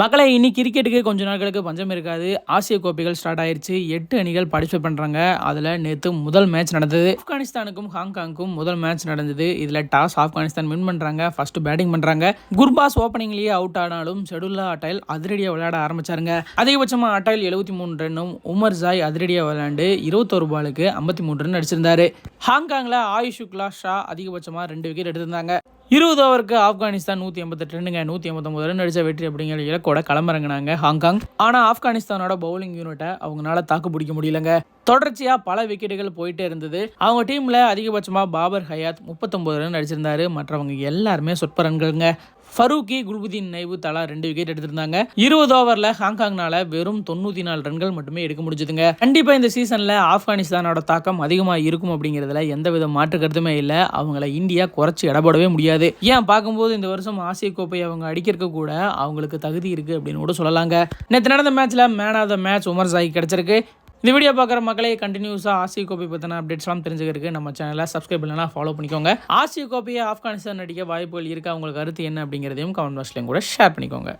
மக்களை இனி கிரிக்கெட்டுக்கு கொஞ்ச நாட்களுக்கு பஞ்சம் இருக்காது. ஆசிய கோப்பைகள் ஸ்டார்ட் ஆயிருச்சு. எட்டு அணிகள் பார்ட்டிசிபேட் பண்ணுறாங்க அதில் நேற்று முதல் மேட்ச் நடந்தது. ஆப்கானிஸ்தானுக்கும் ஹாங்காங்க்கும் முதல் மேட்ச் நடந்தது. இதில் டாஸ் ஆப்கானிஸ்தான் வின் பண்ணுறாங்க ஃபர்ஸ்ட் பேட்டிங் பண்ணுறாங்க குர்பாஸ் ஓப்பனிங்லேயே அவுட் ஆனாலும் ஷெடுல்லா அட்டைல் அதிரடியாக விளையாட ஆரம்பிச்சாருங்க. அதிகபட்சமாக அட்டைல் எழுபத்தி மூணு ரன்னும் உமர் ஜாய் அதிரடியாக விளையாண்டு இருபத்தோரு பாலுக்கு ஐம்பத்தி மூணு ரன் அடிச்சிருந்தாரு. ஹாங்காங்கில் ஆயுஷ் ஷுக்லா ஷா அதிகபட்சமாக ரெண்டு விக்கெட் எடுத்திருந்தாங்க. இருபது ஓவருக்கு ஆப்கானிஸ்தான் நூற்றி எண்பத்தெட்டு ரன்னுங்க. நூற்றி எண்பத்தொம்பது ரன் அடித்த வெற்றி அப்படிங்கிற இலக்கோட களமிறங்கினாங்க ஹாங்காங். ஆனால் ஆப்கானிஸ்தானோட பவுலிங் யூனிட்டை அவங்களால தாக்கு பிடிக்க முடியலங்க. தொடர்ச்சியாக பல விக்கெட்டுகள் போயிட்டே இருந்தது. அவங்க டீமில் அதிகபட்சமாக பாபர் ஹயாத் முப்பத்தொம்பது ரன் அடிச்சிருந்தாரு. மற்றவங்க எல்லாருமே சொற்ப ரன்கள்ங்க. ஃபரூக்கி குல்புதீன் நைவு தலா ரெண்டு விக்கெட் எடுத்திருந்தாங்க. இருபது ஓவரில் ஹாங்காங்னால வெறும் தொண்ணூற்றி நாலு ரன்கள் மட்டுமே எடுக்க முடிஞ்சதுங்க. கண்டிப்பாக இந்த சீசனில் ஆப்கானிஸ்தானோட தாக்கம் அதிகமாக இருக்கும் அப்படிங்கிறதுல எந்தவித மாற்று கருத்துமே இல்லை. அவங்கள இந்தியா குறைச்சி இடப்படவே முடியாது. ஏன்? பார்க்கும்போது இந்த வருஷம் ஆசிய கோப்பை அவங்க அடிக்கிறக்க கூட அவங்களுக்கு தகுதி இருக்குது அப்படின்னு கூட சொல்லலாங்க. நேற்று நடந்த மேட்ச்சில் man of the match Omarzai கிடச்சிருக்கு. இந்த வீடியோ பார்க்குற மக்களே கண்டினியூஸாக ஆசிய கோப்பை பற்றின அப்டேட்ஸ்லாம் தெரிஞ்சுக்கிறதுக்கு நம்ம சேனலை சப்ஸ்கிரைப் பண்ணலாம் ஃபாலோ பண்ணிக்கோங்க. ஆசிய கோப்பையை ஆப்கானிஸ்தான் நடிக்க வாய்ப்புகள் இருக்கா? உங்களுக்கு கருத்து என்ன அப்படிங்கிறதையும் கமெண்ட் பாக்ஸ்லையும் கூட ஷேர் பண்ணிக்கோங்க.